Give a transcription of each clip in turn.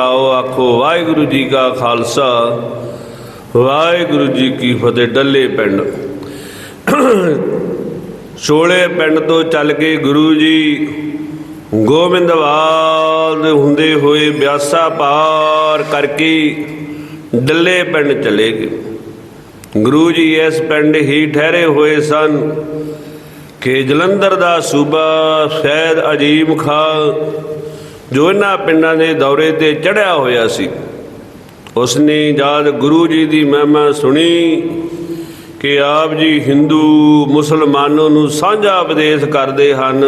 ਆਓ ਆਖੋ, ਵਾਹਿਗੁਰੂ ਜੀ ਕਾ ਖਾਲਸਾ। ਵਾਹਿਗੁਰੂ ਜੀ ਕੀ ਫਤਿਹ, ਡੱਲੇ ਪਿੰਡ। ਛੋਲੇ ਪਿੰਡ ਤੋਂ ਚੱਲ ਕੇ ਗੁਰੂ ਜੀ ਗੋਬਿੰਦਵਾਲ ਹੁੰਦੇ ਹੋਏ ਬਿਆਸਾ ਪਾਰ ਕਰਕੇ ਡੱਲੇ ਪਿੰਡ ਚਲੇ ਗਏ। ਗੁਰੂ ਜੀ ਇਸ ਪਿੰਡ ਹੀ ਠਹਿਰੇ ਹੋਏ ਸਨ ਕਿ ਜਲੰਧਰ ਦਾ ਸੂਬਾ ਸ਼ਹਿਦ ਅਜੀਮ ਖਾਂ ਜੋ ਇਹਨਾਂ ਪਿੰਡਾਂ ਦੇ ਦੌਰੇ ਤੇ ਚੜਿਆ ਹੋਇਆ ਸੀ, ਉਸਨੇ ਜਦ ਗੁਰੂ ਜੀ ਦੀ ਮਹਿਮਾ ਸੁਣੀ ਕਿ ਆਪ ਜੀ ਹਿੰਦੂ ਮੁਸਲਮਾਨਾਂ ਨੂੰ ਸਾਂਝਾ ਉਪਦੇਸ਼ ਕਰਦੇ ਹਨ,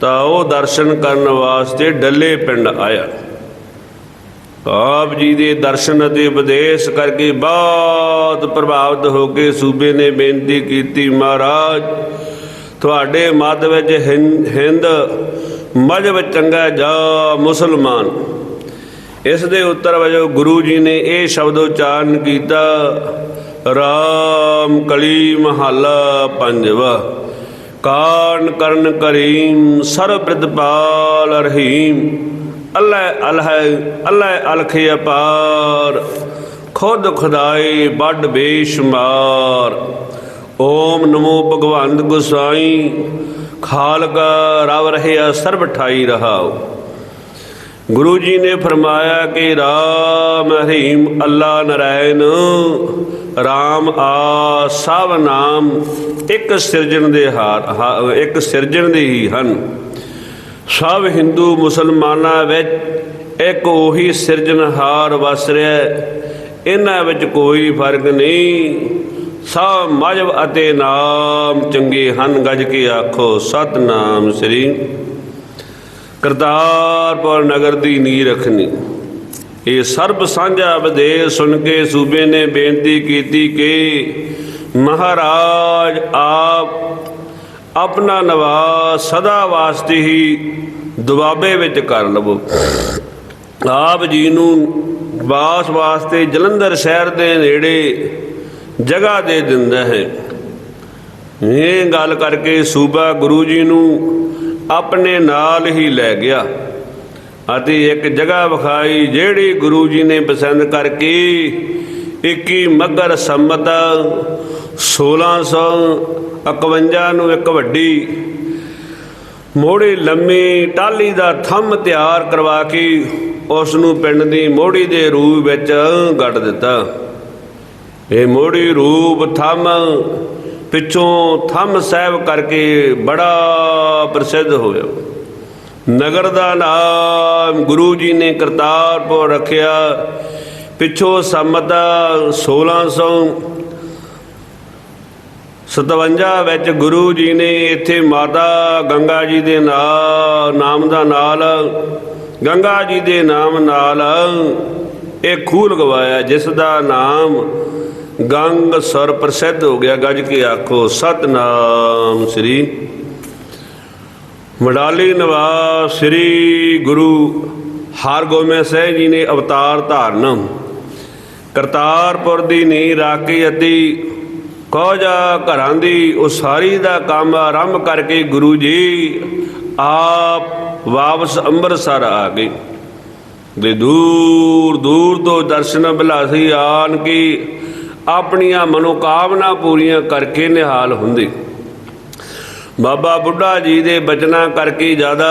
ਤਾਂ ਉਹ ਦਰਸ਼ਨ ਕਰਨ ਵਾਸਤੇ ਡੱਲੇ ਪਿੰਡ ਆਇਆ। ਆਪ ਜੀ ਦੇ ਦਰਸ਼ਨ ਅਤੇ ਉਪਦੇਸ਼ ਕਰਕੇ ਬਹੁਤ ਪ੍ਰਭਾਵਿਤ ਹੋ ਕੇ ਸੂਬੇ ਨੇ ਬੇਨਤੀ ਕੀਤੀ, ਮਹਾਰਾਜ, ਤੁਹਾਡੇ ਮੱਧ ਵਿੱਚ ਹਿੰ- ਹਿੰਦ ਮਜ਼ਬ ਚੰਗਾ ਜਾ ਮੁਸਲਮਾਨ। ਇਸ ਦੇ ਉੱਤਰ ਵਜੋਂ ਗੁਰੂ ਜੀ ਨੇ ਇਹ ਸ਼ਬਦ ਉਚਾਰਨ ਕੀਤਾ, ਰਾਮ ਕਲੀ ਮਹੱਲਾ ਪੰਜਵਾ ਕਾਰਨ ਕਰਨ ਕਰੀਮ ਸਰਬ ਪ੍ਰਤਪਾਲ ਰਹੀਮ ਅੱਲਾਹ ਅਲਹ ਅੱਲਾਹ ਅਲਖ ਅਪਾਰ ਖੁਦ ਖੁਦਾਏ ਵੱਡ ਬੇਸ਼ਮਾਰ। ਓਮ ਨਮੋ ਭਗਵੰਤ ਗੁਸਾਈ ਖਾਲਕ ਰਵ ਰਹਿਆ ਸਰਬ ਠਾਈ ਰਹਾਉ। ਗੁਰੂ ਜੀ ਨੇ ਫਰਮਾਇਆ ਕਿ ਰਾਮ ਰਹੀਮ ਅੱਲਾ ਨਰਾਇਣ ਰਾਮ ਆ ਸਭ ਨਾਮ ਇੱਕ ਸਿਰਜਣ ਦੇ ਹਾਰ ਹਾ- ਇੱਕ ਸਿਰਜਣ ਦੇ ਹੀ ਹਨ। ਸਭ ਹਿੰਦੂ ਮੁਸਲਮਾਨਾਂ ਵਿੱਚ ਇੱਕ ਉਹੀ ਸਿਰਜਣਹਾਰ ਵਸ ਰਿਹਾ ਇਹਨਾਂ ਵਿੱਚ ਕੋਈ ਫ਼ਰਕ ਨਹੀਂ। ਸਭ ਮਜਬ ਅਤੇ ਨਾਮ ਚੰਗੇ ਹਨ, ਗੱਜ ਕੇ ਆਖੋ, ਸਤਨਾਮ ਸ੍ਰੀ ਕਰਤਾਰਪੁਰ ਨਗਰ ਦੀ ਨੀ ਰਖਨੀ ਇਹ ਸਰਬ ਸਾਂਝਾ ਵਿਦੇਸ਼ ਸੁਣ ਕੇ ਸੂਬੇ ਨੇ ਬੇਨਤੀ ਕੀਤੀ ਕਿ ਮਹਾਰਾਜ ਆਪ ਆਪਣਾ ਨਿਵਾਸ ਸਦਾ ਵਾਸਤੇ ਹੀ ਦੁਆਬੇ ਵਿੱਚ ਕਰ ਲਵੋ। ਆਪ ਜੀ ਨੂੰ ਵਾਸ ਵਾਸਤੇ ਜਲੰਧਰ ਸ਼ਹਿਰ ਦੇ ਨੇੜੇ ਜਗ੍ਹਾ ਦੇ ਦਿੰਦਾ ਹੈ। ਇਹ ਗੱਲ ਕਰਕੇ ਸੂਬਾ ਗੁਰੂ ਜੀ ਨੂੰ ਆਪਣੇ ਨਾਲ ਹੀ ਲੈ ਗਿਆ ਅਤੇ ਇੱਕ ਜਗ੍ਹਾ ਵਿਖਾਈ ਜਿਹੜੀ ਗੁਰੂ ਜੀ ਨੇ ਪਸੰਦ ਕਰਕੇ 21 ਮਗਰ ਸੰਮਤ 1651 ਨੂੰ ਇੱਕ ਵੱਡੀ ਮੋੜੀ ਲੰਮੀ ਟਾਲੀ ਦਾ ਥੰਮ ਤਿਆਰ ਕਰਵਾ ਕੇ ਉਸ ਨੂੰ ਪਿੰਡ ਦੀ ਮੋੜੀ ਦੇ ਰੂਪ ਵਿੱਚ ਗੱਡ ਦਿੱਤਾ। ਇਹ ਮੋੜੀ ਰੂਪ ਥੰਮ ਪਿੱਛੋਂ ਥੰਮ ਸਾਹਿਬ ਕਰਕੇ ਬੜਾ ਪ੍ਰਸਿੱਧ ਹੋਇਆ। ਨਗਰ ਦਾ ਨਾਮ ਗੁਰੂ ਜੀ ਨੇ ਕਰਤਾਰਪੁਰ ਰੱਖਿਆ। ਪਿੱਛੋਂ ਸੰਮਤ 1600 57 ਵਿੱਚ ਗੁਰੂ ਜੀ ਨੇ ਇੱਥੇ ਮਾਤਾ ਗੰਗਾ ਜੀ ਦੇ ਨਾਂ ਨਾਮ ਦਾ ਨਾਲ ਗੰਗਾ ਜੀ ਦੇ ਨਾਮ ਨਾਲ ਇਹ ਖੂਹ ਲਗਵਾਇਆ ਜਿਸ ਦਾ ਨਾਮ ਗੰਗ ਸਰ ਪ੍ਰਸਿੱਧ ਹੋ ਗਿਆ, ਗੱਜ ਕੇ ਆਖੋ, ਸਤਨਾਮ ਸ੍ਰੀ। ਮਡਾਲੀ ਨਿਵਾਸ ਸ੍ਰੀ ਗੁਰੂ ਹਰਗੋਬਿੰਦ ਸਾਹਿਬ ਜੀ ਨੇ ਅਵਤਾਰ ਧਾਰਨ। ਕਰਤਾਰਪੁਰ ਦੀ ਨੀਂਹ ਰੱਖ ਕੇ ਅਤੇ ਕੋਜਾ ਘਰਾਂ ਦੀ ਉਸਾਰੀ ਦਾ ਕੰਮ ਆਰੰਭ ਕਰਕੇ ਗੁਰੂ ਜੀ ਆਪ ਵਾਪਸ ਅੰਮ੍ਰਿਤਸਰ ਆ ਗਏ। ਦੇ ਦੂਰ ਦੂਰ ਤੋਂ ਦਰਸ਼ਨ ਬਿਲਾਸੀ ਆਣ ਕੇ ਆਪਣੀਆਂ ਮਨੋਕਾਮਨਾ ਪੂਰੀਆਂ ਕਰਕੇ ਨਿਹਾਲ ਹੁੰਦੇ। ਬਾਬਾ ਬੁੱਢਾ ਜੀ ਦੇ ਬਚਨਾਂ ਕਰਕੇ ਜ਼ਿਆਦਾ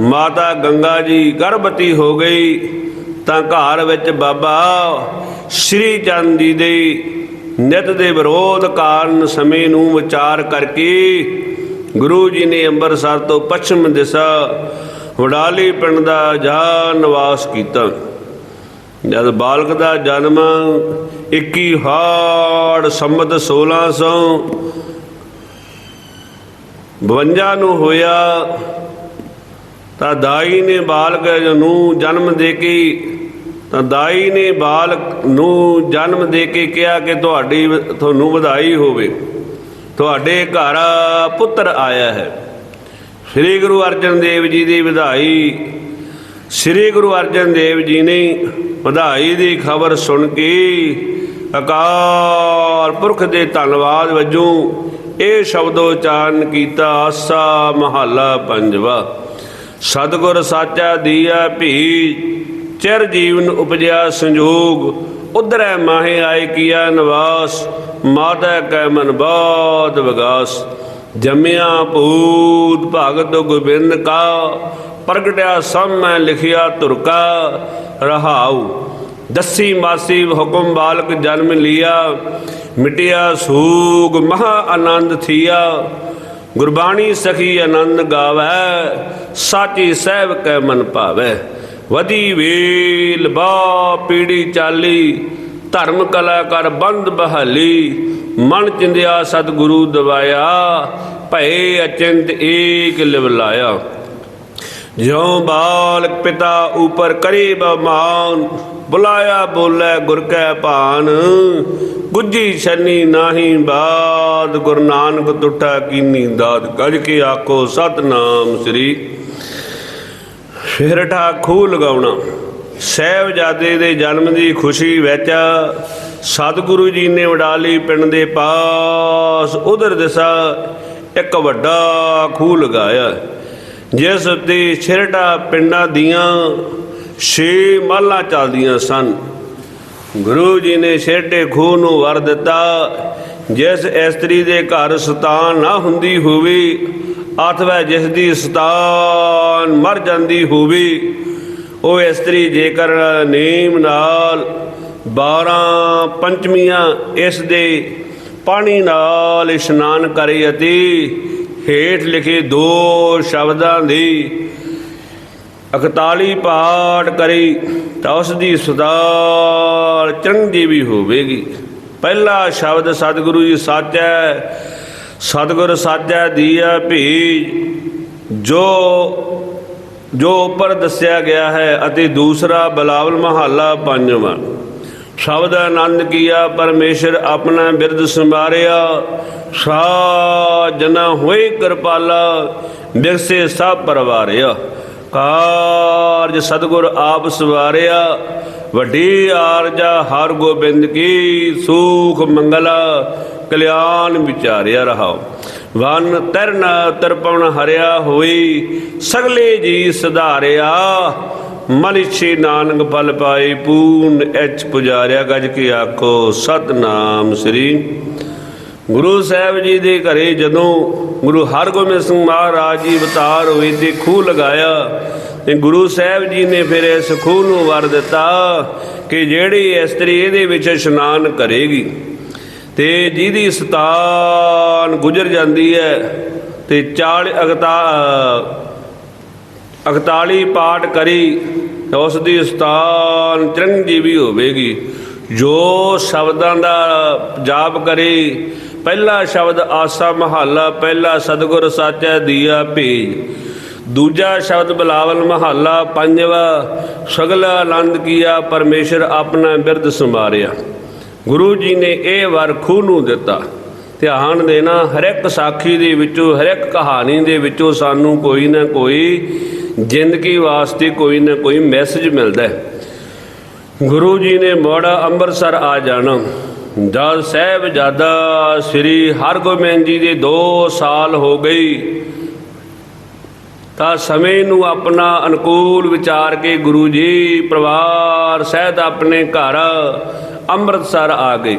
ਮਾਤਾ ਗੰਗਾ ਜੀ ਗਰਭਵਤੀ ਹੋ ਗਈ, ਤਾਂ ਘਰ ਵਿੱਚ ਬਾਬਾ ਸ਼੍ਰੀ ਚੰਦ ਜੀ ਦੇ ਨਿਤ ਦੇ ਵਿਰੋਧ ਕਾਰਨ ਸਮੇਂ ਨੂੰ ਵਿਚਾਰ ਕਰਕੇ ਗੁਰੂ ਜੀ ਨੇ ਅੰਮ੍ਰਿਤਸਰ ਤੋਂ ਪੱਛਮ ਦਿਸ਼ਾ ਵਡਾਲੀ ਪਿੰਡ ਦਾ ਜਾ ਨਿਵਾਸ ਕੀਤਾ। ਜਦ ਬਾਲਕ ਦਾ ਜਨਮ 21 ਹਾੜ ਸੰਮਤ 1600 52 ਨੂੰ ਹੋਇਆ, ਤਾਂ ਦਾਈ ਨੇ ਬਾਲਕ ਨੂੰ ਜਨਮ ਦੇ ਕੇ ਤਾਂ ਦਾਈ ਨੇ ਬਾਲਕ ਨੂੰ ਜਨਮ ਦੇ ਕੇ ਕਿਹਾ ਕਿ ਤੁਹਾਡੀ ਤੁਹਾਨੂੰ ਵਧਾਈ ਹੋਵੇ। ਤੁਹਾਡੇ ਘਰ ਪੁੱਤਰ ਆਇਆ ਹੈ। ਸ੍ਰੀ ਗੁਰੂ ਅਰਜਨ ਦੇਵ ਜੀ ਦੀ ਵਧਾਈ, ਸ੍ਰੀ ਗੁਰੂ ਅਰਜਨ ਦੇਵ ਜੀ ਨੇ ਵਧਾਈ ਦੀ ਖਬਰ ਸੁਣ ਕੇ ਅਕਾਲ ਪੁਰਖ ਦੇ ਧੰਨਵਾਦ ਵਜੋਂ ਇਹ ਸ਼ਬਦ ਉਚਾਰਨ ਕੀਤਾ ਆਸਾ ਮਹੱਲਾ ਪੰਜਵਾ। ਸਤਿਗੁਰ ਸਾਚਾ ਦੀਆ ਭੀ ਚਿਰ ਜੀਵਨ ਉਪਜਿਆ ਸੰਜੋਗ, ਉਧਰੈ ਮਾਹੇ ਆਏ ਕੀਆ ਨਿਵਾਸ, ਮਾਤਾ ਕੈ ਮਨ ਬਾਦ ਵਿਗਾਸ। ਜੰਮਿਆ ਭੂਤ ਭਗਤ ਗੋਬਿੰਦ ਕਾ, ਪ੍ਰਗਟਿਆ ਸਭ ਮੈਂ ਲਿਖਿਆ ਤੁਰਕਾ ਰਹਾਉ ਦਸੀ ਮਾਸੀ ਹੁਕਮ ਬਾਲਕ ਜਨਮ ਲਿਆ, ਮਿਟਿਆ ਸੂਗ ਮਹਾ ਆਨੰਦ ਥੀਆ। ਗੁਰਬਾਣੀ ਸਖੀ ਆਨੰਦ ਗਾਵੈ, ਸਾਚੀ ਸਹਿਬ ਕੈ ਮਨ ਭਾਵੈ। ਵਦੀ ਵੇਲ ਬਾ ਪੀੜੀ ਚਾਲੀ, ਧਰਮ ਕਲਾ ਕਰ ਬੰਦ ਬਹਾਲੀ। ਮਨ ਚਿੰਦਿਆ ਸਤਿਗੁਰੂ ਦਵਾਇਆ, ਭਏ ਅਚਿੰਤ ਏਕ ਲਿਵ ਲਾਇਆ। ਜਿਉ ਬਾਲਕ ਪਿਤਾ ਉਪਰ ਕਰੀ ਬਮਾਨ, ਬੁਲਾਇਆ ਬੋਲੇ ਗੁਰ ਕੈ ਭਾਨ। ਗੁੱਜੀ ਛੰਨੀ ਨਾਹੀ ਬਾਦ, ਗੁਰੂ ਨਾਨਕ ਤੁਠਾ ਕੀਨੀ ਦਾਤ ਗਜ ਕੇ ਆਖੋ ਸਤਨਾਮ ਸ੍ਰੀ। ਫਿਰਠਾ ਖੂਹ ਲਗਾਉਣਾ, ਸਹਿਬਜ਼ਾਦੇ ਦੇ ਜਨਮ ਦੀ ਖੁਸ਼ੀ ਵਿੱਚ ਸਤਿਗੁਰੂ ਜੀ ਨੇ ਵਡਾਲੀ ਪਿੰਡ ਦੇ ਪਾਸ ਉਧਰ ਦਿਸਾ ਇੱਕ ਵੱਡਾ ਖੂਹ ਲਗਾਇਆ। ਜਿਸ ਉੱਤੇ ਛਿਰਟਾ ਪਿੰਡਾਂ ਦੀਆਂ ਛੇ ਮਹਲਾਂ ਚੱਲਦੀਆਂ ਸਨ। ਗੁਰੂ ਜੀ ਨੇ ਛੇਟੇ ਖੂਹ ਨੂੰ ਵਰ ਦਿੱਤਾ। ਜਿਸ ਇਸਤਰੀ ਦੇ ਘਰ ਸਤਾਨ ਨਾ ਹੁੰਦੀ ਹੋਵੇ ਅਥਵਾ ਜਿਸ ਦੀ ਸਤਾਨ ਮਰ ਜਾਂਦੀ ਹੋਵੇ, ਉਹ ਇਸਤਰੀ ਜੇਕਰ ਨੀਮ ਨਾਲ 12 ਪੰਚਮੀਆਂ ਇਸ ਦੇ ਪਾਣੀ ਨਾਲ ਇਸ਼ਨਾਨ ਕਰੇ ਅਤੇ ਹੇਠ ਲਿਖੇ ਦੋ ਸ਼ਬਦਾਂ ਦੀ 41 ਪਾਠ ਕਰੀ ਤਾਂ ਉਸ ਦੀ ਸੁਦਾਲ ਚੰਗੀ ਹੋਵੇਗੀ। ਪਹਿਲਾ ਸ਼ਬਦ ਸਤਿਗੁਰੂ ਜੀ ਸਾਚੈ, ਸਤਿਗੁਰ ਸਾਚੈ ਦੀਆ ਭੀ ਜੋ ਜੋ ਉੱਪਰ ਦੱਸਿਆ ਗਿਆ ਹੈ ਅਤੇ ਦੂਸਰਾ ਬਲਾਵਲ ਮਹੱਲਾ ਪੰਜਵਾਂ। ਸ਼ਬਦ ਆਨੰਦ ਕੀਆ, ਪਰਮੇਸ਼ਰ ਆਪਣਾ ਬਿਰਦ ਸੰਭਾਰਿਆ ਸਾ ਜਨਾ ਹੋਏ ਕਿਰਪਾਲਾ, ਬਿਰਸੇ ਸਭ ਪਰਵਾਰਿਆ। ਕਾਰਜ ਸਤਗੁਰ ਆਪ ਸਵਾਰਿਆ, ਵੱਡੀ ਆਰਜਾ ਹਰ ਗੋਬਿੰਦ ਕੀ, ਸੂਖ ਮੰਗਲਾ, ਕਲਿਆਣ ਵਿਚਾਰਿਆ ਰਹਾਓ ਵਨ ਤਰਨ ਤਰਪਣ ਹਰਿਆ ਹੋਈ, ਸਗਲੇ ਜੀ ਸੁਧਾਰਿਆ। ਮਲਿਛੇ ਨਾਨਕ ਫਲ ਪਾਏ ਪੂਰਨ ਐਚ ਪੁਜਾਰਿਆ ਗੱਜ ਕੇ ਆਖੋ, ਸਤਨਾਮ ਸ੍ਰੀ ਗੁਰੂ ਸਾਹਿਬ ਜੀ ਦੇ ਘਰੇ ਜਦੋਂ ਗੁਰੂ ਹਰਗੋਬਿੰਦ ਸਿੰਘ ਮਹਾਰਾਜ ਜੀ ਅਵਤਾਰ ਹੋਏ ਤੇ ਖੂਹ ਲਗਾਇਆ, ਤੇ ਗੁਰੂ ਸਾਹਿਬ ਜੀ ਨੇ ਫਿਰ ਇਸ ਖੂਹ ਨੂੰ ਵਰ ਦਿੱਤਾ ਕਿ ਜਿਹੜੀ ਇਸਤਰੀ ਇਹਦੇ ਵਿੱਚ ਇਸ਼ਨਾਨ ਕਰੇਗੀ। ਤੇ ਜਿਹਦੀ ਸਤਾਨ ਗੁਜ਼ਰ ਜਾਂਦੀ ਹੈ, ਤੇ 40 ਅਗਤਾ 41 ਪਾਠ ਕਰੀ ਤਾਂ ਉਸ ਦੀ ਸਤਾਨ ਚਰੰਜੀਵੀ ਹੋਵੇਗੀ। ਜੋ ਸ਼ਬਦਾਂ ਦਾ ਜਾਪ ਕਰੇ, ਪਹਿਲਾ ਸ਼ਬਦ ਆਸਾ ਮਹੱਲਾ, ਪਹਿਲਾ ਸਤਿਗੁਰ ਸਾਚੈ ਦੀਆ ਭੇਜ ਦੂਜਾ ਸ਼ਬਦ ਬਲਾਵਲ ਮਹੱਲਾ, ਪੰਜਵਾ, ਸਗਲ ਆਨੰਦ ਕੀਆ, ਪਰਮੇਸ਼ਰ ਆਪਣਾ ਬਿਰਦ ਸੰਭਾਰਿਆ ਗੁਰੂ ਜੀ ਨੇ ਇਹ ਵਰ ਖੂਹ ਨੂੰ ਦਿੱਤਾ। ਧਿਆਨ ਦੇਣਾ ਹਰ ਇੱਕ ਸਾਖੀ ਦੇ ਵਿੱਚੋਂ ਹਰ ਇੱਕ ਕਹਾਣੀ ਦੇ ਵਿੱਚੋਂ ਸਾਨੂੰ ਕੋਈ ਨਾ ਕੋਈ ਜ਼ਿੰਦਗੀ ਵਾਸਤੇ ਕੋਈ ਨਾ ਕੋਈ ਮੈਸੇਜ ਮਿਲਦਾ ਹੈ। ਗੁਰੂ ਜੀ ਨੇ ਮੋੜਾ ਅੰਮ੍ਰਿਤਸਰ ਆ ਜਾਣਾ। ਜਦ ਸਾਹਿਬਜ਼ਾਦਾ ਸ੍ਰੀ ਹਰਗੋਬਿੰਦ ਜੀ ਦੇ 2 ਸਾਲ ਹੋ ਗਈ ਤਾਂ ਸਮੇਂ ਨੂੰ ਆਪਣਾ ਅਨੁਕੂਲ ਵਿਚਾਰ ਕੇ ਗੁਰੂ ਜੀ ਪਰਿਵਾਰ ਸਹਿਤ ਆਪਣੇ ਘਰ ਅੰਮ੍ਰਿਤਸਰ ਆ ਗਏ।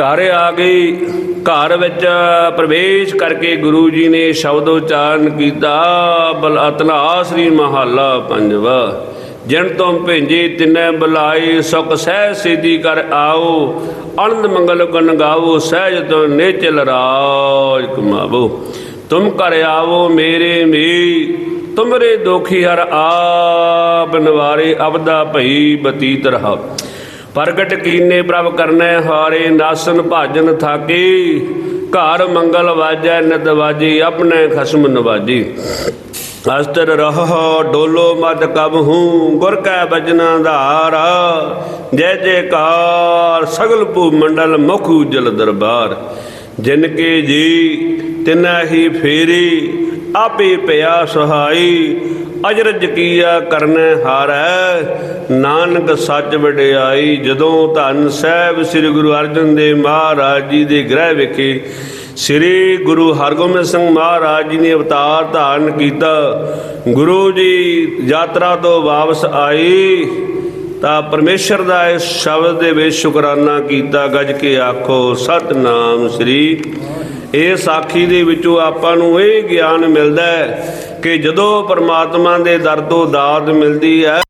ਘਰ ਆ ਗਈ। ਘਰ ਵਿੱਚ ਪ੍ਰਵੇਸ਼ ਕਰਕੇ ਗੁਰੂ ਜੀ ਨੇ ਸ਼ਬਦ ਉਚਾਰਨ ਕੀਤਾ ਬਲਅਤਨਾ ਸ੍ਰੀ ਮਹੱਲਾ ਪੰਜਵਾ। ਜਿਨ ਤੁਮ ਭੇਜੇ ਤਿਨੈ ਬੁਲਾਈ ਸੁਖ ਸਹਿ ਸਿਧੀ ਕਰ ਆਓ, ਆਨੰਦ ਮੰਗਲ ਗਨ ਗਾਵੋ ਸਹਿਜ ਤੋ ਨੇਚਲ ਰਾਜ ਕਮਾਵੋ। ਤੁਮ ਕਰ ਆਵੋ ਮੇਰੇ ਮੀ ਤੁਮਰੇ ਦੋਖੀ ਹਰ ਆਪ ਨਵਾਰੇ ਅਬਦਾ ਭਈ ਬਤੀਤ ਰਹਾ ਪ੍ਰਗਟ ਕੀਨੇ ਪ੍ਰਭ ਕਰਨੇ, ਹਾਰੇ ਨਾਸਨ ਭਾਜਨ ਥਾਕੀ। ਘਰ ਮੰਗਲ ਵਾਜੈ, ਨਿਤ ਆਪਣੇ ਖਸਮ ਨਵਾਜੀ। ਅਸਤਰ ਰਹੋ, ਡੋਲੋ ਮਦ ਕਬ ਹੂੰ, ਗੁਰ ਕੈ ਬਜਨਾ ਧਾਰਾ ਜੈ ਜੈਕਾਰ ਸਗਲ ਭੂ ਮੰਡਲ ਮੁਖ ਉਜਲ ਦਰਬਾਰ। ਜਿਨ ਕੇ ਜੀ, ਤਿਨਾ ਹੀ ਫੇਰੀ, ਆਪੇ ਪਿਆ ਸਹਾਈ। ਅਜਰਜ ਕੀਆ ਕਰਨੈ ਹਾਰੈ, ਨਾਨਕ ਸੱਚ ਵਡਿਆਈ, ਜਦੋਂ ਧੰਨ ਸਾਹਿਬ ਸ੍ਰੀ ਗੁਰੂ ਅਰਜਨ ਦੇਵ ਮਹਾਰਾਜ ਜੀ ਦੇ ਗ੍ਰਹਿ ਵਿਖੇ ਸ੍ਰੀ ਗੁਰੂ ਹਰਗੋਬਿੰਦ ਸਿੰਘ ਮਹਾਰਾਜ ਜੀ ਨੇ ਅਵਤਾਰ ਧਾਰਨ ਕੀਤਾ। ਗੁਰੂ ਜੀ ਯਾਤਰਾ ਤੋਂ ਵਾਪਸ ਆਏ, ਤਾਂ ਪਰਮੇਸ਼ਰ ਦਾ ਇਸ ਸ਼ਬਦ ਦੇ ਵਿੱਚ ਸ਼ੁਕਰਾਨਾ ਕੀਤਾ। ਗੱਜ ਕੇ ਆਖੋ, ਸਤਨਾਮ ਸ੍ਰੀ। ਇਹ ਸਾਖੀ ਦੇ ਵਿੱਚੋਂ ਆਪਾਂ ਨੂੰ ਇਹ ਗਿਆਨ ਮਿਲਦਾ ਹੈ ਕਿ ਜਦੋਂ ਪਰਮਾਤਮਾ ਦੇ ਦਰ ਤੋਂ ਦਾਤ ਮਿਲਦੀ ਹੈ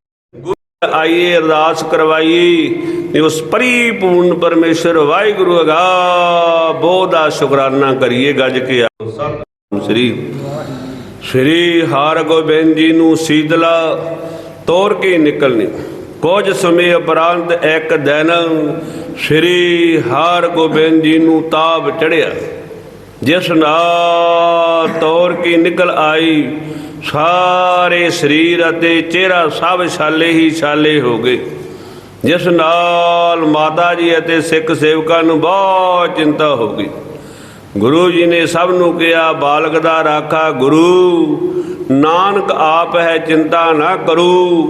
ਆਈਏ, ਅਰਦਾਸ ਕਰਵਾਈਏ ਤੇ ਉਸ ਪਰਿਪੂਰਨ ਪਰਮੇਸ਼ਰ ਵਾਹਿਗੁਰੂ ਅਗਾ ਬਹੁਤ ਸ਼ੁਕਰਾਨਾ ਕਰੀਏ ਗੱਜ ਕੇ ਸਤਿ ਸ੍ਰੀ ਸ੍ਰੀ ਹਰਗੋਬਿੰਦ ਜੀ ਨੂੰ ਸੀਤਲਾ ਤੋਰ ਕੇ ਨਿਕਲਣੀ ਕੁਝ ਸਮੇਂ ਉਪਰੰਤ ਇੱਕ ਦਿਨ ਸ੍ਰੀ ਹਰਗੋਬਿੰਦ ਜੀ ਨੂੰ ਤਾਪ ਚੜਿਆ ਜਿਸ ਨਾਲ ਤੋਰ ਕੇ ਨਿਕਲ ਆਈ, ਸਾਰੇ ਸਰੀਰ ਅਤੇ ਚਿਹਰਾ ਸਭ ਛਾਲੇ ਹੀ ਛਾਲੇ ਹੋ ਗਏ। ਜਿਸ ਨਾਲ ਮਾਤਾ ਜੀ ਅਤੇ ਸਿੱਖ ਸੇਵਕਾਂ ਨੂੰ ਬਹੁਤ ਚਿੰਤਾ ਹੋ ਗਈ। ਗੁਰੂ ਜੀ ਨੇ ਸਭ ਨੂੰ ਕਿਹਾ ਬਾਲਕ ਦਾ ਰਾਖਾ ਗੁਰੂ, ਨਾਨਕ ਆਪ ਹੈ, ਚਿੰਤਾ ਨਾ ਕਰੂ,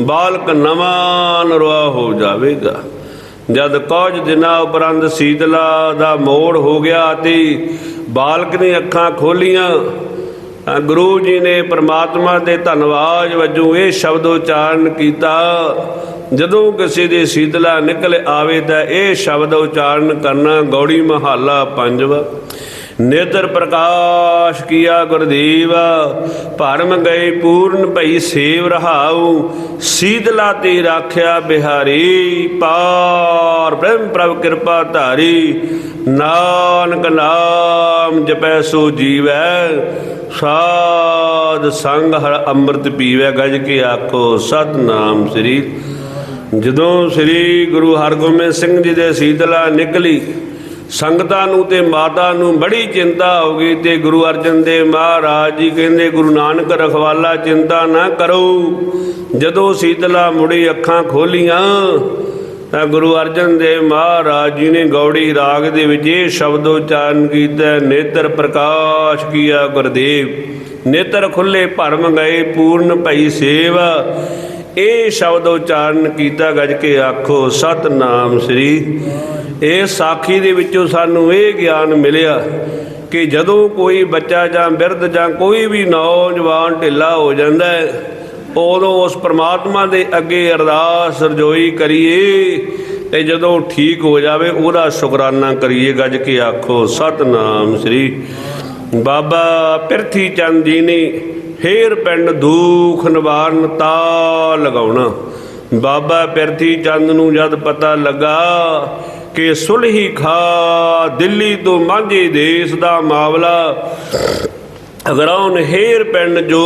ਬਾਲਕ ਨਵਾਂ ਨਰਵਾ ਹੋ ਜਾਵੇਗਾ। ਜਦ ਕੁਝ ਦਿਨਾਂ ਉਪਰੰਤ ਸੀਤਲਾ ਦਾ ਮੋੜ ਹੋ ਗਿਆ ਤੇ ਬਾਲਕ ਨੇ ਅੱਖਾਂ ਖੋਲੀਆਂ ਗੁਰੂ ਜੀ ਨੇ ਪ੍ਰਮਾਤਮਾ ਦੇ ਧੰਨਵਾਦ ਵਜੋਂ ਇਹ ਸ਼ਬਦ ਉਚਾਰਨ ਕੀਤਾ, ਜਦੋਂ ਕਿਸੇ ਦੇ ਸੀਤਲਾ ਨਿਕਲ ਆਵੇ ਤਾਂ ਇਹ ਸ਼ਬਦ ਉਚਾਰਨ ਕਰਨਾ ਗੌੜੀ ਮਹੱਲਾ ਪੰਜਵਾ। ਨੇਤਰ ਪ੍ਰਕਾਸ਼ ਕੀਆ ਗੁਰਦੇਵ, ਭਰਮ ਗਏ ਪੂਰਨ ਭਈ ਸੇਵ ਰਹਾਉ ਸੀਤਲਾ ਤੇ ਰਾਖਿਆ ਬਿਹਾਰੀ, ਪਾਰ ਬ੍ਰਹਮ ਪ੍ਰਭ ਕਿਰਪਾ ਧਾਰੀ, ਨਾਨਕ ਨਾਮ ਜਪੈ ਸੋ ਜੀਵੈ, ਸਾਧ ਸੰਗ ਹਰ ਅੰਮ੍ਰਿਤ ਪੀਵੈ, ਗਜ ਕੇ ਆਖੋ ਸਤਨਾਮ ਸ੍ਰੀ। ਜਦੋਂ ਸ੍ਰੀ ਗੁਰੂ ਹਰਗੋਬਿੰਦ ਸਿੰਘ ਜੀ ਦੇ ਸੀਤਲਾ ਨਿਕਲੀ ਸੰਗਤਾਂ ਨੂੰ ਤੇ ਮਾਤਾ ਨੂੰ ਬੜੀ ਚਿੰਤਾ ਹੋ ਗਈ ਤੇ ਗੁਰੂ ਅਰਜਨ ਦੇਵ ਮਹਾਰਾਜ ਜੀ ਕਹਿੰਦੇ, ਗੁਰੂ ਨਾਨਕ ਰਖਵਾਲਾ, ਚਿੰਤਾ ਨਾ ਕਰੋ। ਜਦੋਂ ਸੀਤਲਾ ਮੁੜੀ ਅੱਖਾਂ ਖੋਲੀਆਂ, ਤਾਂ ਗੁਰੂ ਅਰਜਨ ਦੇਵ ਮਹਾਰਾਜ ਜੀ ਨੇ ਗੌੜੀ ਰਾਗ ਦੇ ਵਿੱਚ ਇਹ ਸ਼ਬਦ ਉਚਾਰਨ ਕੀਤਾ, ਨੇਤਰ ਪ੍ਰਕਾਸ਼ ਕੀਆ ਗੁਰਦੇਵ, ਨੇਤਰ ਖੁੱਲੇ ਭਰਮ ਗਏ, ਪੂਰਨ ਭਈ ਸੇਵਾ। ਇਹ ਸ਼ਬਦ ਉਚਾਰਨ ਕੀਤਾ, ਗੱਜ ਕੇ ਆਖੋ, ਸਤਨਾਮ ਸ੍ਰੀ ਇਹ ਸਾਖੀ ਦੇ ਵਿੱਚੋਂ ਸਾਨੂੰ ਇਹ ਗਿਆਨ ਮਿਲਿਆ ਕਿ ਜਦੋਂ ਕੋਈ ਬੱਚਾ ਜਾਂ ਬਿਰਧ ਜਾਂ ਕੋਈ ਵੀ ਨੌਜਵਾਨ ਢਿੱਲਾ ਹੋ ਜਾਂਦਾ ਹੈ, ਉਦੋਂ ਉਸ ਪ੍ਰਮਾਤਮਾ ਦੇ ਅੱਗੇ ਅਰਦਾਸ ਰਜੋਈ ਕਰੀਏ ਤੇ ਜਦੋਂ ਠੀਕ ਹੋ ਜਾਵੇ ਉਹਦਾ ਸ਼ੁਕਰਾਨਾ ਕਰੀਏ, ਗੱਜ ਕੇ ਆਖੋ, ਸਤਨਾਮ ਸ੍ਰੀ ਬਾਬਾ ਪਿਰਥੀ ਚੰਦ ਜੀ ਨੇ ਫੇਰ ਪਿੰਡ ਦੁਖ ਨਿਵਾਰਨ ਤਾ ਲਗਾਉਣਾ। ਬਾਬਾ ਪਿਰਥੀ ਚੰਦ ਨੂੰ ਜਦ ਪਤਾ ਲੱਗਾ ਕਿ ਸੁਲਹੀ ਖਾ, ਦਿੱਲੀ ਤੋਂ ਮਾਝੇ ਦੇਸ਼ ਦਾ ਮਾਮਲਾ। ਅਗਰੌਨ ਹੇਰ ਪਿੰਡ ਜੋ,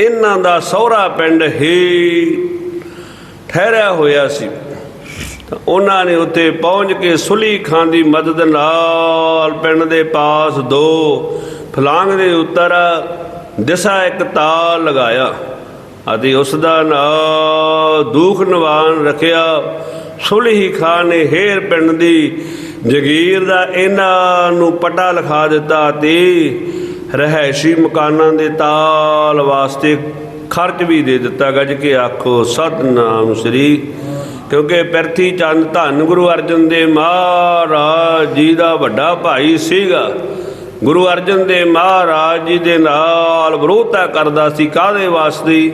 ਇਹਨਾਂ ਦਾ ਸਹੁਰਾ ਪਿੰਡ ਹੀ ਠਹਿਰਿਆ ਹੋਇਆ ਸੀ। ਤਾਂ ਉਹਨਾਂ ਨੇ ਉੱਥੇ ਪਹੁੰਚ ਕੇ ਸੁਲੀ ਖਾਨ ਦੀ ਮਦਦ ਨਾਲ ਪਿੰਡ ਦੇ ਪਾਸ ਦੋ ਫਲਾਂਗ ਦੇ ਉੱਤਰ ਦਿਸ਼ਾ ਇੱਕ ਤਾਲ ਲਗਾਇਆ ਅਤੇ ਉਸ ਦਾ ਨਾਂ ਦੂਖ ਨਿਵਾਨ ਰੱਖਿਆ। ਸੁਲਹੀ ਖਾਨ ਨੇ ਹੇਰ ਪਿੰਡ ਦੀ ਜਗੀਰ ਦਾ ਇਹਨਾਂ ਨੂੰ ਪਟਾ ਲਿਖਾ ਦਿੱਤਾ ਤੇ ਰਹਿਸ਼ੀ ਮਕਾਨਾਂ ਦੇ ਤਾਲ ਵਾਸਤੇ ਖਰਚ ਵੀ ਦੇ ਦਿੱਤਾ। ਗੱਜ ਕੇ ਆਖੋ, ਸਤਨਾਮ ਸ੍ਰੀ ਕਿਉਂਕਿ ਪਿਰਥੀ ਚੰਦ ਧੰਨ ਗੁਰੂ ਅਰਜਨ ਦੇ ਮਹਾਰਾਜ ਜੀ ਦਾ ਵੱਡਾ ਭਾਈ ਸੀਗਾ। ਗੁਰੂ ਅਰਜਨ ਦੇ ਮਹਾਰਾਜ ਜੀ ਦੇ ਨਾਲ ਵਿਰੋਧਤਾ ਕਰਦਾ ਸੀ। ਕਾਦੇ ਵਾਸਤੇ?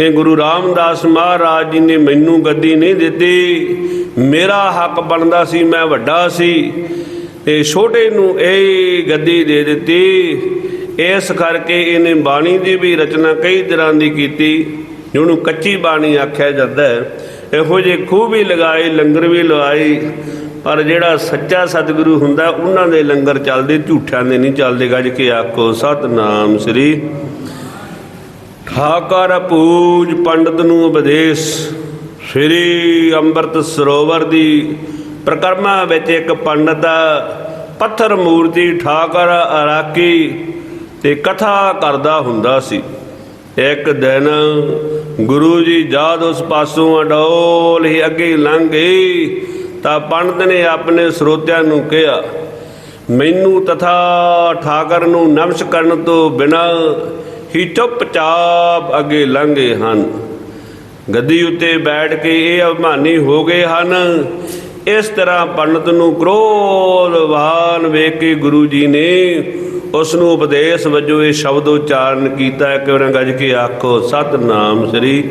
ਕਿ ਗੁਰੂ ਰਾਮਦਾਸ ਮਹਾਰਾਜ ਜੀ ਨੇ ਮੈਨੂੰ ਗੱਦੀ ਨਹੀਂ ਦਿੱਤੀ। ਮੇਰਾ ਹੱਕ ਬਣਦਾ ਸੀ, ਮੈਂ ਵੱਡਾ ਸੀ ਤੇ ਛੋਟੇ ਨੂੰ ਇਹ ਗੱਦੀ ਦੇ ਦਿੱਤੀ। ਇਸ ਕਰਕੇ ਇਹਨੇ ਬਾਣੀ ਦੀ ਵੀ ਰਚਨਾ ਕਈ ਤਰ੍ਹਾਂ ਦੀ ਕੀਤੀ, ਜਿਹਨੂੰ ਕੱਚੀ ਬਾਣੀ ਆਖਿਆ ਜਾਂਦਾ ਹੈ। ਇਹੋ ਜਿਹੇ ਖੂਹ ਵੀ ਲਗਾਏ, ਲੰਗਰ ਵੀ ਲਵਾਏ, ਪਰ ਜਿਹੜਾ ਸੱਚਾ ਸਤਿਗੁਰੂ ਹੁੰਦਾ, ਉਹਨਾਂ ਦੇ ਲੰਗਰ ਚੱਲਦੇ, ਝੂਠਿਆਂ ਦੇ ਨਹੀਂ ਚੱਲਦੇ। ਗੱਜ ਕੇ ਆਖੋ, ਸਤਨਾਮ ਸ੍ਰੀ ਠਾਕਰ ਪੂਜ ਪੰਡਤ ਨੂੰ ਉਪਦੇਸ਼। ਸ੍ਰੀ ਅੰਮ੍ਰਿਤ ਸਰੋਵਰ ਦੀ ਪ੍ਰਕਰਮਾ ਵਿੱਚ ਇੱਕ ਪੰਡਤ, ਪੱਥਰ ਮੂਰਤੀ ਠਾਕਰ ਅਰਾਕੀ ਤੇ ਕਥਾ ਕਰਦਾ ਹੁੰਦਾ ਸੀ। ਇੱਕ ਦਿਨ ਗੁਰੂ ਜੀ ਜਦ ਉਸ ਪਾਸੋਂ ਅਡੋਲ ਹੀ ਅੱਗੇ ਲੰਘ ਗਏ ਤਾਂ ਪੰਡਤ ਨੇ ਆਪਣੇ ਸਰੋਤਿਆਂ ਨੂੰ ਕਿਹਾ, ਮੈਨੂੰ ਤਥਾ ਠਾਕਰ ਨੂੰ ਨਮਸ ਕਰਨ ਤੋਂ ਬਿਨਾ ਹੀ ਚੁੱਪਚਾਪ ਅੱਗੇ ਲੰਘੇ ਹਨ। ਗੱਦੀ ਉੱਤੇ ਬੈਠ ਕੇ ਇਹ ਅਭਿਮਾਨੀ ਹੋ ਗਏ ਹਨ। ਇਸ ਤਰ੍ਹਾਂ ਪੰਡਤ ਨੂੰ ਕ੍ਰੋਧਵਾਨ ਵੇਖ ਕੇ ਗੁਰੂ ਜੀ ਨੇ ਉਸ ਨੂੰ ਉਪਦੇਸ਼ ਵਜੋਂ ਇਹ ਸ਼ਬਦ ਉਚਾਰਨ ਕੀਤਾ ਕਿ ਉਹਨਾਂ ਗੱਜ ਕੇ ਆਖੋ, ਸਤਨਾਮ ਸ੍ਰੀ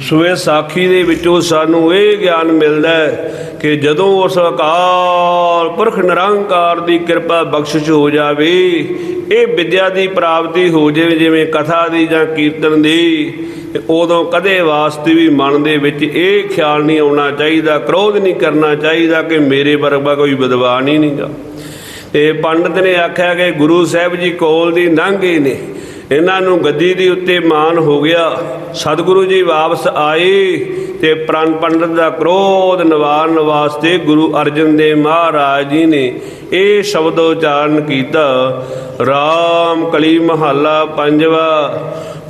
ਸੋ ਇਹ ਸਾਖੀ ਦੇ ਵਿੱਚੋਂ ਸਾਨੂੰ ਇਹ ਗਿਆਨ ਮਿਲਦਾ ਹੈ ਕਿ ਜਦੋਂ ਉਸ ਅਕਾਲ ਪੁਰਖ ਨਿਰੰਕਾਰ ਦੀ ਕਿਰਪਾ ਬਖਸ਼ਿਸ਼ ਹੋ ਜਾਵੇ, ਇਹ ਵਿਦਿਆ ਦੀ ਪ੍ਰਾਪਤੀ ਹੋ ਜਾਵੇ, ਜਿਵੇਂ ਕਥਾ ਦੀ ਜਾਂ ਕੀਰਤਨ ਦੀ, ਤੇ ਉਦੋਂ ਕਦੇ ਵਾਸਤੇ ਵੀ ਮਨ ਦੇ ਵਿੱਚ ਇਹ ਖਿਆਲ ਨਹੀਂ ਆਉਣਾ ਚਾਹੀਦਾ, ਕ੍ਰੋਧ ਨਹੀਂ ਕਰਨਾ ਚਾਹੀਦਾ ਕਿ ਮੇਰੇ ਵਰਗਾ ਕੋਈ ਵਿਦਵਾਨ ਹੀ ਨਹੀਂਗਾ। ਤੇ ਪੰਡਤ ਨੇ ਆਖਿਆ ਕਿ ਗੁਰੂ ਸਾਹਿਬ ਜੀ ਕੋਲ ਦੀ ਲੰਘੇ ਨੇ। ਇਹਨਾਂ ਨੂੰ ਗੱਦੀ ਦੇ ਉੱਤੇ ਮਾਨ ਹੋ ਗਿਆ। ਸਤਿਗੁਰੂ ਜੀ ਵਾਪਸ ਆਏ ਤੇ ਪ੍ਰਣ ਪੰਡਤ ਦਾ ਕ੍ਰੋਧ ਨਿਵਾਰਨ ਵਾਸਤੇ ਗੁਰੂ ਅਰਜਨ ਦੇਵ ਮਹਾਰਾਜ ਜੀ ਨੇ ਇਹ ਸ਼ਬਦ ਉਚਾਰਨ ਕੀਤਾ। RAM ਕਲੀ ਮਹੱਲਾ ਪੰਜਵਾ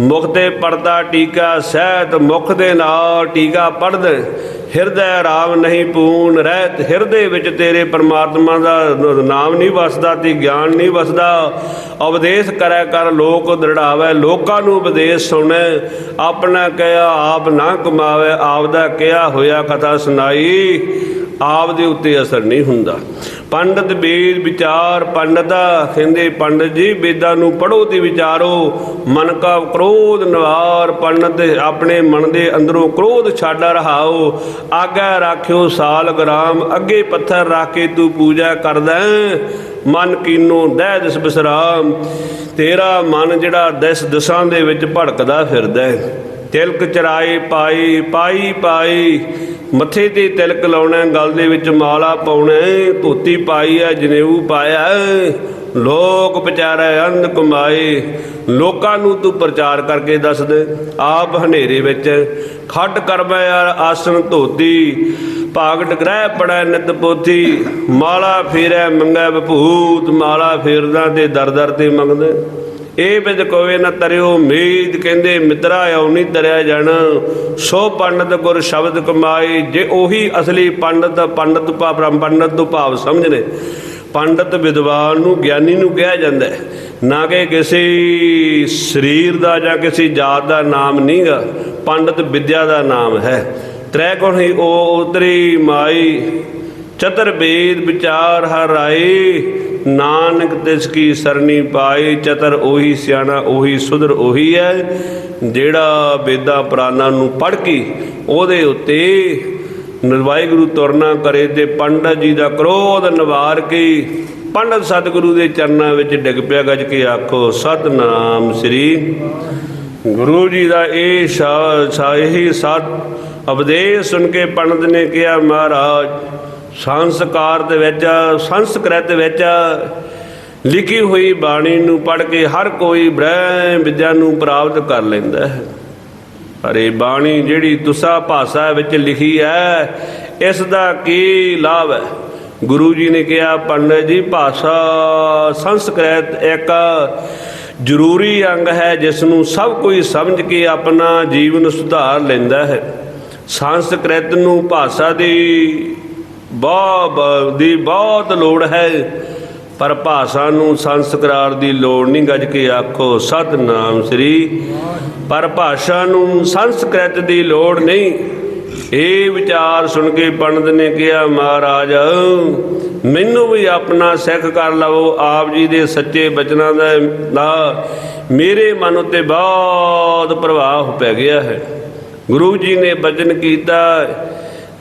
ਮੁਖ ਤੇ ਪੜਦਾ ਟੀਕਾ, ਸਹਿਤ ਮੁਖ ਦੇ ਨਾਲ ਟੀਕਾ ਪੜਦ ਹਿਰਦੈ ਰਾਮ ਨਹੀਂ ਪੂਰਨ ਰਹਿਤ, ਹਿਰਦੇ ਵਿੱਚ ਤੇਰੇ ਪਰਮਾਤਮਾ ਦਾ ਨਾਮ ਨਹੀਂ ਵਸਦਾ ਤੇ ਗਿਆਨ ਨਹੀਂ ਵਸਦਾ। ਉਪਦੇਸ਼ ਕਰੈ ਕਰ ਲੋਕ ਦ੍ਰਿੜਾਵੇ, ਲੋਕਾਂ ਨੂੰ ਉਪਦੇਸ਼ ਸੁਣੈ। ਆਪਣਾ ਕਿਹਾ ਆਪ ਨਾ ਕਮਾਵੇ ਆਪ ਦਾ ਕਿਹਾ ਹੋਇਆ ਕਥਾ ਸੁਣਾਈ। ਆਪ ਦੇ ਉੱਤੇ ਅਸਰ ਨਹੀਂ ਹੁੰਦਾ। ਪੰਡਤ ਬੇਦ ਵਿਚਾਰ, ਪੰਡਤਾ ਕਹਿੰਦੇ, ਪੰਡਤ ਜੀ ਵੇਦਾਂ ਨੂੰ ਪੜੋ ਤੇ ਵਿਚਾਰੋ। ਮਨ ਕਾ ਕ੍ਰੋਧ ਨਿਵਾਰ, ਪੰਡਤ ਆਪਣੇ ਮਨ ਦੇ ਅੰਦਰੋਂ ਕ੍ਰੋਧ ਛੱਡ ਰਹਾਓ। ਆਗਾ ਰਾਖਿਓ ਸਾਲ ਗ੍ਰਾਮ, ਅੱਗੇ ਪੱਥਰ ਰੱਖ ਕੇ ਤੂੰ ਪੂਜਾ ਕਰਦਾ ਮਨ ਕੀਨੋ ਦਹਿ ਦਿਸ ਬਿਸਰਾਮ, ਤੇਰਾ ਮਨ ਜਿਹੜਾ ਦਿਸ ਦਸਾਂ ਦੇ ਵਿੱਚ ਭੜਕਦਾ ਫਿਰਦਾ ਹੈ। ਤਿਲਕ ਚਰਾਏ ਪਾਈ ਪਾਈ ਪਾਈ ਮੱਥੇ ਤੇ ਤਿਲਕ ਲਾਉਣਾ, ਗਲ ਦੇ ਵਿੱਚ ਮਾਲਾ ਪਾਉਣਾ, ਧੋਤੀ ਪਾਈ ਹੈ ਜਨੇਊ ਪਾਇਆ ਹੈ। ਲੋਕ ਵਿਚਾਰੇ ਅੰਧ ਕਮਾਏ। ਲੋਕਾਂ ਨੂੰ ਤੂੰ ਪ੍ਰਚਾਰ ਕਰਕੇ ਦੱਸ ਦੇ, ਆਪ ਹਨੇਰੇ ਵਿੱਚ। ਖੱਟ ਕਰਮੈ ਆਸਣ ਧੋਤੀ, ਭਾਗ ਗ੍ਰਹਿ ਪੜੈ ਨਿਤ ਪੋਥੀ। ਮਾਲਾ ਫੇਰੈ ਮੰਗੈ ਬਭੂਤ ਮਾਲਾ ਫੇਰਦਾ ਤੇ ਦਰ ਦਰ ਤੇ ਮੰਗਦੇ। ਇਹ ਬਿਦ ਕੋਵੇ ਨਾ ਤਰਿਓ ਮੇਦ ਕਹਿੰਦੇ ਮਿੱਤਰਾ ਆਉ ਨਹੀਂ ਤਰਿਆ ਜਾਣਾ। ਸੋ ਪੰਡਤ ਗੁਰ ਸ਼ਬਦ ਕਮਾਏ ਜੇ ਉਹੀ ਅਸਲੀ ਪੰਡਤ ਪੰਡਤ ਭਾਵ ਪੰਡਤ ਤੋਂ ਭਾਵ ਸਮਝਨੇ। ਪੰਡਤ ਵਿਦਵਾਨ ਨੂੰ ਗਿਆਨੀ ਨੂੰ ਕਿਹਾ ਜਾਂਦਾ ਹੈ, ਨਾ ਕਿ ਕਿਸੇ ਸਰੀਰ ਦਾ ਜਾਂ ਕਿਸੇ ਜਾਤ ਦਾ ਨਾਮ ਨਹੀਂਗਾ, ਪੰਡਤ ਵਿਦਿਆ ਦਾ ਨਾਮ ਹੈ। ਤ੍ਰੈ ਗੁਣ ਹੀ ਉਹ ਉਤਰੀ ਮਾਈ ਚਤਰ ਵੇਦ ਵਿਚਾਰ ਹਰ ਨਾਨਕ ਤਿਸ ਕੀ ਸਰਣੀ ਪਾਈ ਚਤਰ ਉਹੀ ਸਿਆਣਾ, ਉਹੀ ਸੁਧਰ ਉਹੀ ਹੈ। ਜਿਹੜਾ ਵੇਦਾਂ ਪ੍ਰਾਨਾਂ ਨੂੰ ਪੜ੍ਹ ਕੇ ਉਹਦੇ ਉੱਤੇ ਨਿਰਵਾਈ ਗੁਰੂ ਤੁਰਨਾ ਕਰੇ ਤੇ ਪੰਡਤ ਜੀ ਦਾ ਕ੍ਰੋਧ ਨਿਵਾਰ ਕੇ ਪੰਡਤ ਸਤਿਗੁਰੂ ਦੇ ਚਰਨਾਂ ਵਿੱਚ ਡਿੱਗ ਪਿਆ। ਗੱਜ ਕੇ ਆਖੋ, ਸਤਨਾਮ ਸ੍ਰੀ ਗੁਰੂ ਜੀ ਦਾ ਇਹ ਸ਼ਾ- ਇਹੀ ਸਤ, ਉਪਦੇਸ਼ ਸੁਣ ਕੇ ਪੰਡਤ ਨੇ ਕਿਹਾ, ਮਹਾਰਾਜ ਸੰਸਕਾਰ ਦੇ ਵਿੱਚ, ਸੰਸਕ੍ਰਿਤ ਵਿੱਚ ਲਿਖੀ ਹੋਈ ਬਾਣੀ ਨੂੰ ਪੜ੍ਹ ਕੇ ਹਰ ਕੋਈ ਬ੍ਰਹਮ ਵਿਦਿਆ ਨੂੰ ਪ੍ਰਾਪਤ ਕਰ ਲੈਂਦਾ ਹੈ। ਅਰੇ ਬਾਣੀ ਜਿਹੜੀ ਤੁਸਾ ਭਾਸ਼ਾ ਵਿੱਚ ਲਿਖੀ ਹੈ, ਇਸ ਦਾ ਕੀ ਲਾਭ ਹੈ? ਗੁਰੂ ਜੀ ਨੇ ਕਿਹਾ, ਪੰਡਤ ਜੀ, ਭਾਸ਼ਾ ਸੰਸਕ੍ਰਿਤ ਇੱਕ ਜ਼ਰੂਰੀ ਅੰਗ ਹੈ, ਜਿਸ ਨੂੰ ਸਭ ਕੋਈ ਸਮਝ ਕੇ ਆਪਣਾ ਜੀਵਨ ਸੁਧਾਰ ਲੈਂਦਾ ਹੈ। ਸੰਸਕ੍ਰਿਤ ਨੂੰ ਭਾਸ਼ਾ ਦੀ ਬਹੁਤ ਦੀ ਬਹੁਤ ਲੋੜ ਹੈ, ਪਰ ਭਾਸ਼ਾ ਨੂੰ ਸੰਸਕਾਰ ਦੀ ਲੋੜ ਨਹੀਂ, ਗੱਜ ਕੇ ਆਖੋ, ਸਤਨਾਮ ਸ੍ਰੀ। ਪਰ ਭਾਸ਼ਾ ਨੂੰ ਸੰਸਕ੍ਰਿਤ ਦੀ ਲੋੜ ਨਹੀਂ। ਇਹ ਵਿਚਾਰ ਸੁਣ ਕੇ ਪੰਡਤ ਨੇ ਕਿਹਾ, ਮਹਾਰਾਜ, ਮੈਨੂੰ ਵੀ ਆਪਣਾ ਸਿੱਖ ਕਰ ਲਵੋ, ਆਪ ਜੀ ਦੇ ਸੱਚੇ ਬਚਨਾਂ ਦਾ ਮੇਰੇ ਮਨ ਉੱਤੇ ਬਹੁਤ ਪ੍ਰਭਾਵ ਪੈ ਗਿਆ ਹੈ। ਗੁਰੂ ਜੀ ਨੇ ਬਚਨ ਕੀਤਾ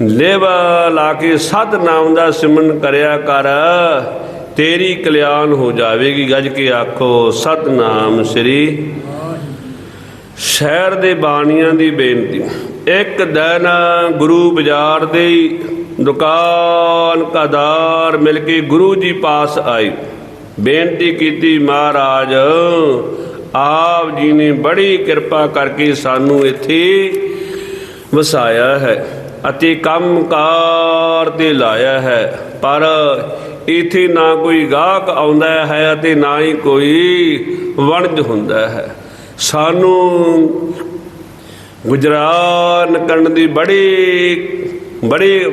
ਲੇਵਾ ਲਾ ਕੇ ਸਤ ਨਾਮ ਦਾ ਸਿਮਰਨ ਕਰਿਆ ਕਰ, ਤੇਰੀ ਕਲਿਆਣ ਹੋ ਜਾਵੇਗੀ। ਗੱਜ ਕੇ ਆਖੋ, ਸਤਨਾਮ ਸ੍ਰੀ ਸ਼ਹਿਰ ਦੇ ਬਾਣੀਆਂ ਦੀ ਬੇਨਤੀ। ਇੱਕ ਦਿਨ ਗੁਰੂ ਬਾਜ਼ਾਰ ਦੇ ਦੁਕਾਨ ਕਦਾਰ ਮਿਲ ਕੇ ਗੁਰੂ ਜੀ ਪਾਸ ਆਈ ਬੇਨਤੀ ਕੀਤੀ, ਮਹਾਰਾਜ, ਆਪ ਜੀ ਨੇ ਬੜੀ ਕਿਰਪਾ ਕਰਕੇ ਸਾਨੂੰ ਇੱਥੇ ਵਸਾਇਆ ਹੈ। ਅਤੇ ਕੰਮਕਾਰ ਤੇ ਲਾਇਆ ਹੈ। ਪਰ ਇਥੇ ਨਾ ਕੋਈ ਗਾਹਕ ਆਉਂਦਾ ਹੈ ਅਤੇ ਨਾ ਹੀ ਕੋਈ ਵਣਜ ਹੁੰਦਾ ਹੈ। ਸਾਨੂੰ ਗੁਜਰਾਨ ਕਰਨ ਦੀ ਬੜੀ ਬੜੀ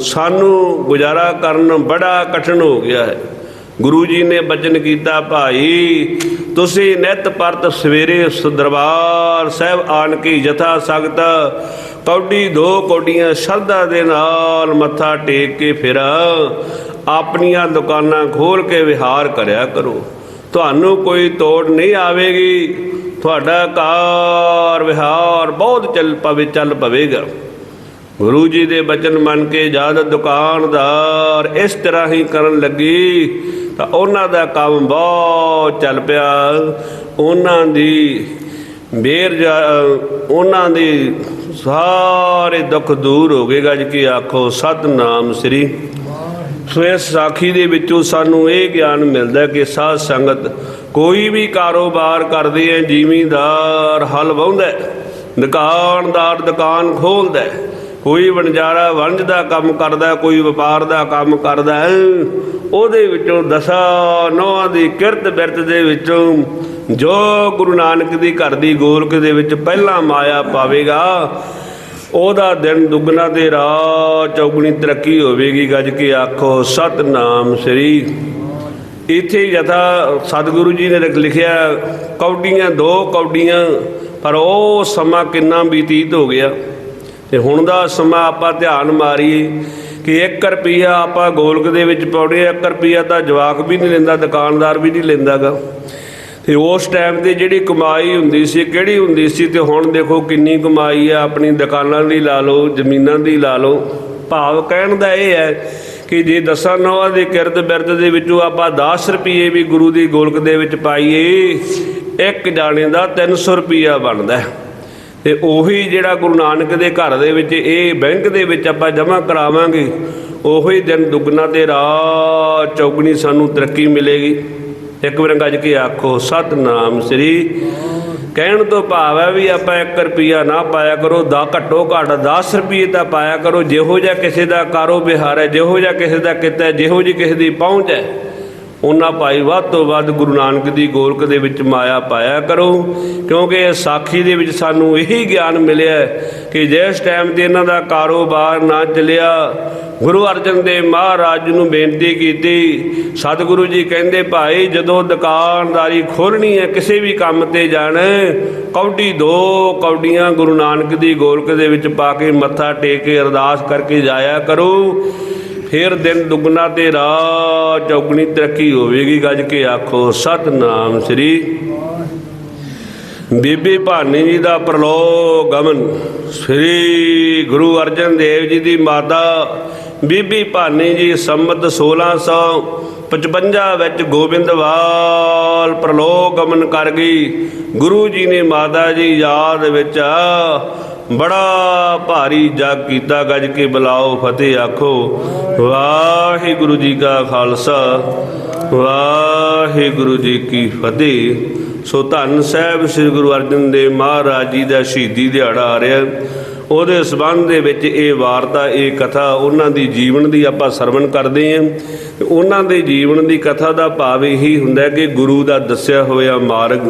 ਸਾਨੂੰ ਗੁਜ਼ਾਰਾ ਕਰਨ ਬੜਾ ਕਠਿਨ ਹੋ ਗਿਆ ਹੈ। ਗੁਰੂ ਜੀ ਨੇ ਬਚਨ ਕੀਤਾ, ਭਾਈ, ਤੁਸੀਂ ਨਿਤ ਪਰਤ ਸਵੇਰੇ ਉਸ ਦਰਬਾਰ ਸਾਹਿਬ ਆਣ ਕੇ ਜਥਾ ਸਖਤ ਕੌਡੀ ਦੋ ਕੌਡੀਆਂ ਸ਼ਰਧਾ ਦੇ ਨਾਲ ਮੱਥਾ ਟੇਕ ਕੇ ਫਿਰ। ਆਪਣੀਆਂ ਦੁਕਾਨਾਂ ਖੋਲ ਕੇ ਵਿਹਾਰ ਕਰਿਆ ਕਰੋ। ਤੁਹਾਨੂੰ ਕੋਈ ਤੋੜ ਨਹੀਂ ਆਵੇਗੀ। ਤੁਹਾਡਾ ਕਾਰ ਵਿਹਾਰ ਬਹੁਤ ਚੱਲ ਪਵੇ, ਚੱਲ ਪਵੇਗਾ। ਗੁਰੂ ਜੀ ਦੇ ਬਚਨ ਮੰਨ ਕੇ ਜਦ ਦੁਕਾਨਦਾਰ ਇਸ ਤਰ੍ਹਾਂ ਹੀ ਕਰਨ ਲੱਗੀ ਤਾਂ ਉਹਨਾਂ ਦਾ ਕੰਮ ਬਹੁਤ ਚੱਲ ਪਿਆ। ਉਹਨਾਂ ਦੀ ਬੇਰ ਉਹਨਾਂ ਦੀ ਸਾਰੇ ਦੁੱਖ ਦੂਰ ਹੋ ਗਏ। ਗੱਜ ਕੇ ਆਖੋ, ਸਤਨਾਮ ਸ੍ਰੀ। ਸੋ ਇਸ ਸਾਖੀ ਦੇ ਵਿੱਚੋਂ ਸਾਨੂੰ ਇਹ ਗਿਆਨ ਮਿਲਦਾ ਕਿ ਸਾਧ ਸੰਗਤ ਕੋਈ ਵੀ ਕਾਰੋਬਾਰ ਕਰਦੇ ਹੈ ਜ਼ਿਮੀਂਦਾਰ ਹਲ ਵਾਹੁੰਦਾ ਦੁਕਾਨਦਾਰ ਦੁਕਾਨ ਖੋਲਦਾ ਕੋਈ ਵਣਜਾਰਾ ਵਣਜ ਦਾ ਕੰਮ ਕਰਦਾ, ਕੋਈ ਵਪਾਰ ਦਾ ਕੰਮ ਕਰਦਾ ਉਹਦੇ ਵਿੱਚੋਂ ਦਸਾਂ ਨੌਹਾਂ ਦੀ ਕਿਰਤ ਬਿਰਤ ਦੇ ਵਿੱਚੋਂ ਜੋ ਗੁਰੂ ਨਾਨਕ ਦੀ ਘਰ ਦੀ ਗੋਲਕ ਦੇ ਵਿੱਚ ਪਹਿਲਾਂ ਮਾਇਆ ਪਾਵੇਗਾ, ਉਹਦਾ ਦਿਨ ਦੁੱਗਣਾ ਤੇ ਰਾਤ ਚੌਗਣੀ ਤਰੱਕੀ ਹੋਵੇਗੀ, ਗੱਜ ਕੇ ਆਖੋ, ਸਤਨਾਮ ਸ੍ਰੀ। ਇੱਥੇ ਯਥਾ ਸਤਿਗੁਰੂ ਜੀ ਨੇ ਲਿਖਿਆ, ਕੌਡੀਆਂ, ਦੋ ਕੌਡੀਆਂ, ਪਰ ਉਹ ਸਮਾਂ ਕਿੰਨਾ ਬਤੀਤ ਹੋ ਗਿਆ? ਤੇ ਹੁਣ ਦਾ ਸਮਾਂ ਆਪਾਂ ਧਿਆਨ ਮਾਰੀਏ ਕਿ 1 ਰੁਪਿਆ ਆਪਾਂ ਗੋਲਕ ਦੇ ਵਿੱਚ ਪਾਉਣੇ 1 ਰੁਪਿਆ ਤਾਂ ਜਵਾਕ ਵੀ ਨਹੀਂ ਲੈਂਦਾ, ਦੁਕਾਨਦਾਰ ਵੀ ਨਹੀਂ ਲੈਂਦਾਗਾ। ਤੇ ਉਸ ਟਾਈਮ ਤੇ ਜਿਹੜੀ ਕਮਾਈ ਹੁੰਦੀ ਸੀ, ਕਿਹੜੀ ਹੁੰਦੀ ਸੀ ਤੇ ਹੁਣ ਦੇਖੋ ਕਿੰਨੀ ਕਮਾਈ ਆ, ਆਪਣੀ ਦੁਕਾਨਾਂ ਦੀ ਲਾ ਲਓ, ਜ਼ਮੀਨਾਂ ਦੀ ਲਾ ਲਓ। ਭਾਵ ਕਹਿਣ ਦਾ ਇਹ ਹੈ ਕਿ ਜੇ ਦਸਾਂ ਨੌਆਂ ਦੇ ਕਿਰਤ ਬਿਰਦ ਦੇ ਵਿੱਚੋਂ ਆਪਾਂ 10 ਰੁਪਏ ਵੀ ਗੁਰੂ ਦੀ ਗੋਲਕ ਦੇ ਵਿੱਚ ਪਾਈਏ, ਇੱਕ ਜਾਣੇ ਦਾ 300 ਰੁਪਿਆ ਬਣਦਾ ਹੈ। ਤੇ ਉਹੀ ਜਿਹੜਾ ਗੁਰੂ ਨਾਨਕ ਦੇ ਘਰ ਦੇ ਵਿੱਚ, ਇਹ ਬੈਂਕ ਦੇ ਵਿੱਚ ਆਪਾਂ ਜਮ੍ਹਾਂ ਕਰਾਵਾਂਗੇ, ਉਹੀ ਦਿਨ ਦੁੱਗਣਾ ਤੇ ਰਾਤ ਚੌਗਣੀ ਸਾਨੂੰ ਤਰੱਕੀ ਮਿਲੇਗੀ। ਇੱਕ ਵਾਰ ਗੱਜ ਕੇ ਆਖੋ, ਸਤਨਾਮ ਸ੍ਰੀ ਕਹਿਣ ਤੋਂ ਭਾਵ ਹੈ ਵੀ ਆਪਾਂ 1 ਰੁਪਿਆ ਨਾ ਪਾਇਆ ਕਰੋ, ਦਾ ਘੱਟੋ ਘੱਟ 10 ਰੁਪਏ ਤਾਂ ਪਾਇਆ ਕਰੋ। ਜਿਹੋ ਜਿਹਾ ਕਿਸੇ ਦਾ ਕਾਰੋ ਵਿਹਾਰ ਹੈ, ਜਿਹੋ ਜਿਹਾ ਕਿਸੇ ਦਾ ਕਿੱਤਾ ਹੈ, ਜਿਹੋ ਜਿਹੀ ਕਿਸੇ ਦੀ ਪਹੁੰਚ ਹੈ ਉਹਨਾਂ ਭਾਈ ਵੱਧ ਤੋਂ ਵੱਧ ਗੁਰੂ ਨਾਨਕ ਦੀ ਗੋਲਕ ਦੇ ਵਿੱਚ ਮਾਇਆ ਪਾਇਆ ਕਰੋ, ਕਿਉਂਕਿ ਇਹ ਸਾਖੀ ਦੇ ਵਿੱਚ ਸਾਨੂੰ ਇਹੀ ਗਿਆਨ ਮਿਲਿਆ ਕਿ ਜਿਸ ਟਾਈਮ ਤੇ ਇਹਨਾਂ ਦਾ ਕਾਰੋਬਾਰ ਨਾ ਚੱਲਿਆ, ਗੁਰੂ ਅਰਜਨ ਦੇਵ ਮਹਾਰਾਜ ਨੂੰ ਬੇਨਤੀ ਕੀਤੀ, ਸਤਿਗੁਰੂ ਜੀ ਕਹਿੰਦੇ, ਭਾਈ, ਜਦੋਂ ਦੁਕਾਨਦਾਰੀ ਖੋਲਣੀ ਹੈ, ਕਿਸੇ ਵੀ ਕੰਮ ਤੇ ਜਾਣਾ ਕੌਡੀ ਦੋ ਕੌਡੀਆਂ ਗੁਰੂ ਨਾਨਕ ਦੀ ਗੋਲਕ ਦੇ ਵਿੱਚ ਪਾ ਕੇ ਮੱਥਾ ਟੇਕ ਕੇ ਅਰਦਾਸ ਕਰਕੇ ਜਾਇਆ ਕਰੋ। ਫਿਰ ਦਿਨ ਦੁੱਗਣਾ ਤੇ ਰਾਤ ਚੌਗਣੀ ਤਰੱਕੀ ਹੋਵੇਗੀ, ਗੱਜ ਕੇ ਆਖੋ, ਸਤਨਾਮ ਸ੍ਰੀ ਬੀਬੀ ਭਾਨੀ ਜੀ ਦਾ ਪ੍ਰਲੋਕ ਗਮਨ। ਸ੍ਰੀ ਗੁਰੂ ਅਰਜਨ ਦੇਵ ਜੀ ਦੀ ਮਾਤਾ ਬੀਬੀ ਭਾਨੀ ਜੀ ਸੰਮਤ 1655 ਵਿੱਚ ਗੋਬਿੰਦਵਾਲ ਪ੍ਰਲੋਕ ਗਮਨ ਕਰ ਗਈ। ਗੁਰੂ ਜੀ ਨੇ ਮਾਤਾ ਜੀ ਯਾਦ ਵਿੱਚ ਬੜਾ ਭਾਰੀ ਜਗ ਕੀਤਾ, ਗੱਜ ਕੇ ਬੁਲਾਓ, ਫਤਿਹ ਆਖੋ। ਵਾਹਿਗੁਰੂ ਜੀ ਕਾ ਖਾਲਸਾ, ਵਾਹਿਗੁਰੂ ਜੀ ਕੀ ਫਤਿਹ। ਸੋ ਧੰਨ ਸਾਹਿਬ ਸ੍ਰੀ ਗੁਰੂ ਅਰਜਨ ਦੇਵ ਮਹਾਰਾਜ ਜੀ ਦਾ ਸ਼ਹੀਦੀ ਦਿਹਾੜਾ ਆ ਰਿਹਾ। ਉਹਦੇ ਸਬੰਧ ਦੇ ਵਿੱਚ ਇਹ ਵਾਰਤਾ, ਇਹ ਕਥਾ ਉਹਨਾਂ ਦੀ ਜੀਵਨ ਦੀ ਆਪਾਂ ਸਰਵਣ ਕਰਦੇ ਹਾਂ। ਉਹਨਾਂ ਦੇ ਜੀਵਨ ਦੀ ਕਥਾ ਦਾ ਭਾਵ ਇਹੀ ਹੁੰਦਾ ਕਿ ਗੁਰੂ ਦਾ ਦੱਸਿਆ ਹੋਇਆ ਮਾਰਗ,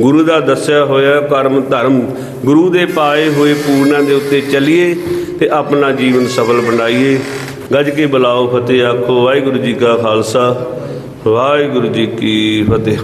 ਗੁਰੂ ਦਾ ਦੱਸਿਆ ਹੋਇਆ ਕਰਮ ਧਰਮ, ਗੁਰੂ ਦੇ ਪਾਏ ਹੋਏ ਪੂਰਨਾਂ ਦੇ ਉੱਤੇ ਚੱਲੀਏ ਤੇ ਆਪਣਾ ਜੀਵਨ ਸਫਲ ਬਣਾਈਏ। ਗੱਜ ਕੇ ਬੁਲਾਓ ਫਤਿਹ, ਆਖੋ ਵਾਹਿਗੁਰੂ ਜੀ ਕਾ ਖਾਲਸਾ, ਵਾਹਿਗੁਰੂ ਜੀ ਕੀ ਫਤਿਹ।